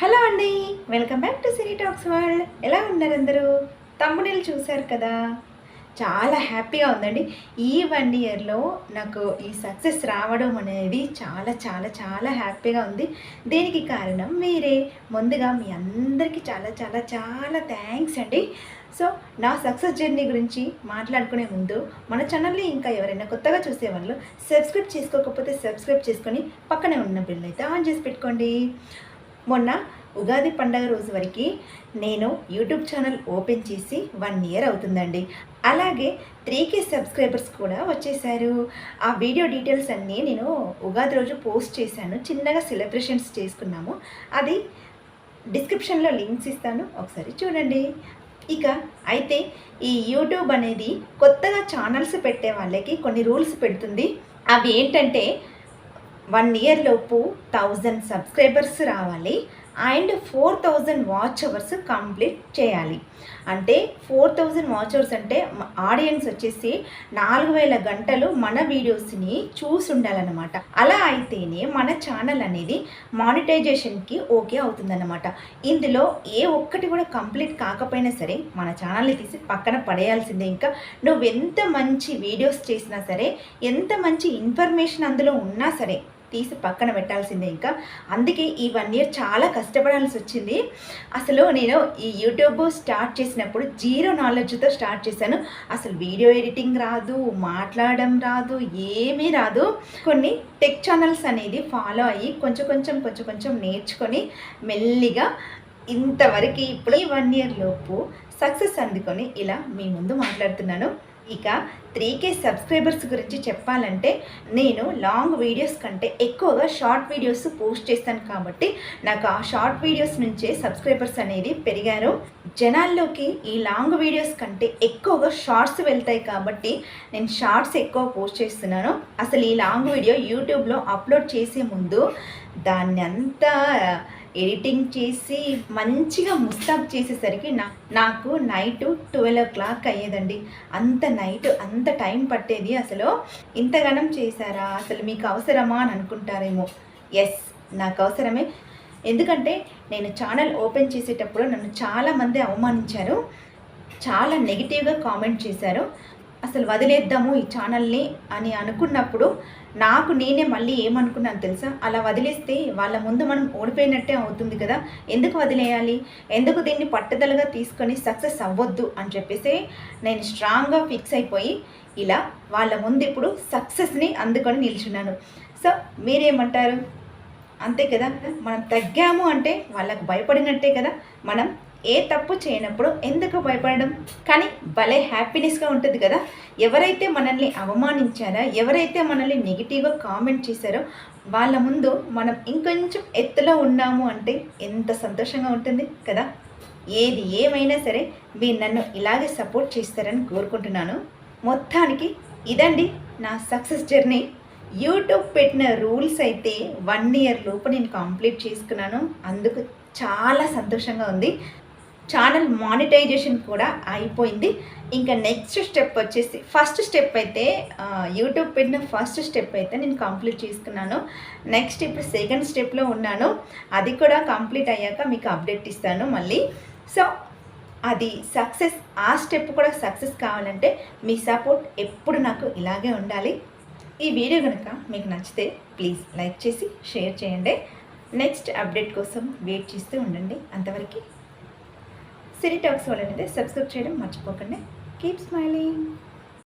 Hello అండి welcome back to Siri talks world. ఎలా ఉన్నారు అందరూ? తమ్ముడీలు చూశారు కదా? చాలా హ్యాపీగా ఉందండి. ఈ వన్ ఇయర్లో నాకు ఈ సక్సెస్ రావడం అనేది చాలా చాలా చాలా హ్యాపీగా ఉంది. దీనికి కారణం మీరే. ముందుగా మీ అందరికీ చాలా చాలా చాలా థ్యాంక్స్ అండి. సో నా సక్సెస్ జర్నీ గురించి మాట్లాడుకునే ముందు మన ఛానల్ని ఇంకా ఎవరైనా కొత్తగా చూసేవాళ్ళు సబ్స్క్రైబ్ చేసుకోకపోతే సబ్స్క్రైబ్ చేసుకొని పక్కనే ఉన్న బిల్ అయితే ఆన్ చేసి పెట్టుకోండి. మొన్న ఉగాది పండగ రోజు వరకు నేను యూట్యూబ్ ఛానల్ ఓపెన్ చేసి వన్ ఇయర్ అవుతుందండి. అలాగే త్రీ కే సబ్స్క్రైబర్స్ కూడా వచ్చేసారు ఆ వీడియో డీటెయిల్స్ అన్నీ నేను ఉగాది రోజు పోస్ట్ చేశాను. చిన్నగా సెలబ్రేషన్స్ చేసుకున్నాము. అది డిస్క్రిప్షన్లో లింక్స్ ఇస్తాను. ఒకసారి చూడండి. ఇక అయితే ఈ యూట్యూబ్ అనేది కొత్తగా ఛానల్స్ పెట్టే వాళ్ళకి కొన్ని రూల్స్ పెడుతుంది. అవి ఏంటంటే వన్ ఇయర్ లోపు థౌజండ్ సబ్స్క్రైబర్స్ రావాలి and four thousand watch hours complete చేయాలి. అంటే ఫోర్ థౌజండ్ వాచ్ అవర్స్ అంటే ఆడియన్స్ వచ్చేసి నాలుగు వేల గంటలు మన వీడియోస్ని చూసి ఉండాలన్నమాట అలా అయితేనే మన ఛానల్ అనేది మానిటైజేషన్కి ఓకే అవుతుందన్నమాట. ఇందులో ఏ ఒక్కటి కూడా కంప్లీట్ కాకపోయినా సరే మన ఛానల్ని తీసి పక్కన పడేయాల్సిందే. ఇంకా నువ్వు ఎంత మంచి వీడియోస్ చేసినా సరే ఎంత మంచి ఇన్ఫర్మేషన్ అందులో ఉన్నా సరే తీసి పక్కన పెట్టాల్సిందే ఇంకా. అందుకే ఈ వన్ ఇయర్ చాలా కష్టపడాల్సి వచ్చింది. అసలు నేను ఈ యూట్యూబ్ స్టార్ట్ చేసినప్పుడు జీరో నాలెడ్జ్తో స్టార్ట్ చేశాను. అసలు వీడియో ఎడిటింగ్ రాదు మాట్లాడడం రాదు ఏమీ రాదు. కొన్ని టెక్ ఛానల్స్ అనేది ఫాలో అయ్యి కొంచెం కొంచెం కొంచెం కొంచెం నేర్చుకొని మెల్లిగా ఇంతవరకు ఇప్పుడు ఈ వన్ ఇయర్ లోపు సక్సెస్ అందుకొని ఇలా మీ ముందు మాట్లాడుతున్నాను. ఇక త్రీ కే సబ్స్క్రైబర్స్ గురించి చెప్పాలంటే నేను లాంగ్ వీడియోస్ కంటే ఎక్కువగా షార్ట్ వీడియోస్ పోస్ట్ చేస్తాను కాబట్టి నాకు ఆ షార్ట్ వీడియోస్ నుంచే సబ్స్క్రైబర్స్ అనేది పెరిగారు. జనాల్లోకి ఈ లాంగ్ వీడియోస్ కంటే ఎక్కువగా షార్ట్స్ వెళ్తాయి కాబట్టి నేను షార్ట్స్ ఎక్కువ పోస్ట్ చేస్తున్నాను. అసలు ఈ లాంగ్ వీడియో యూట్యూబ్లో అప్లోడ్ చేసే ముందు దాన్ని అంతా ఎడిటింగ్ చేసి మంచిగా ముస్తాబ్ చేసేసరికి నా నాకు నైట్ ట్వెల్వ్ ఓ క్లాక్ అయ్యేదండి. అంత నైట్ అంత టైం పట్టేది. అసలు ఇంతగానం చేశారా? అసలు మీకు అవసరమా అని అనుకుంటారేమో. ఎస్ నాకు అవసరమే. ఎందుకంటే నేను ఛానల్ ఓపెన్ చేసేటప్పుడు నన్ను చాలామంది అవమానించారు. చాలా నెగిటివ్గా కామెంట్ చేశారు. అసలు వదిలేద్దాము ఈ ఛానల్ని అని అనుకున్నప్పుడు నాకు నేనే మళ్ళీ ఏమనుకున్నాను తెలుసా? అలా వదిలేస్తే వాళ్ళ ముందు మనం ఓడిపోయినట్టే అవుతుంది కదా? ఎందుకు వదిలేయాలి? ఎందుకు దీన్ని పట్టుదలగా తీసుకొని సక్సెస్ అవ్వద్దు అని చెప్పేసి నేను స్ట్రాంగ్గా ఫిక్స్ అయిపోయి ఇలా వాళ్ళ ముందు ఇప్పుడు సక్సెస్ని అందుకొని నిల్చున్నాను. సో మీరేమంటారు? అంతే కదా? మనం తగ్గాము అంటే వాళ్ళకు భయపడినట్టే కదా? మనం ఏ తప్పు చేయనప్పుడు ఎందుకు భయపడడం? కానీ భలే హ్యాపీనెస్గా ఉంటుంది కదా. ఎవరైతే మనల్ని అవమానించారో ఎవరైతే మనల్ని నెగిటివ్గా కామెంట్ చేశారో వాళ్ళ ముందు మనం ఇంకొంచెం ఎత్తులో ఉన్నాము అంటే ఎంత సంతోషంగా ఉంటుంది కదా. ఏది ఏమైనా సరే మీరు నన్ను ఇలాగే సపోర్ట్ చేస్తారని కోరుకుంటున్నాను. మొత్తానికి ఇదండి నా సక్సెస్ జర్నీ యూట్యూబ్ పెట్టిన రూల్స్ అయితే వన్ ఇయర్ లోపు నేను కంప్లీట్ చేసుకున్నాను. అందుకు చాలా సంతోషంగా ఉంది. ఛానల్ మానిటైజేషన్ కూడా అయిపోయింది. ఇంకా నెక్స్ట్ స్టెప్ వచ్చేసి ఫస్ట్ స్టెప్ అయితే యూట్యూబ్ పెట్టిన ఫస్ట్ స్టెప్ అయితే నేను కంప్లీట్ చేసుకున్నాను. నెక్స్ట్ ఇప్పుడు సెకండ్ స్టెప్లో ఉన్నాను. అది కూడా కంప్లీట్ అయ్యాక మీకు అప్డేట్ ఇస్తాను మళ్ళీ. సో అది సక్సెస్ ఆ స్టెప్ కూడా సక్సెస్ కావాలంటే మీ సపోర్ట్ ఎప్పుడు నాకు ఇలాగే ఉండాలి. ఈ వీడియో కనుక మీకు నచ్చితే ప్లీజ్ లైక్ చేసి షేర్ చేయండి. నెక్స్ట్ అప్డేట్ కోసం వెయిట్ చేస్తూ ఉండండి. అంతవరకు సిరిటాక్స్ టాక్స్ వాళ్ళని సబ్స్క్రైబ్ చేయడం మర్చిపోకండి. Keep smiling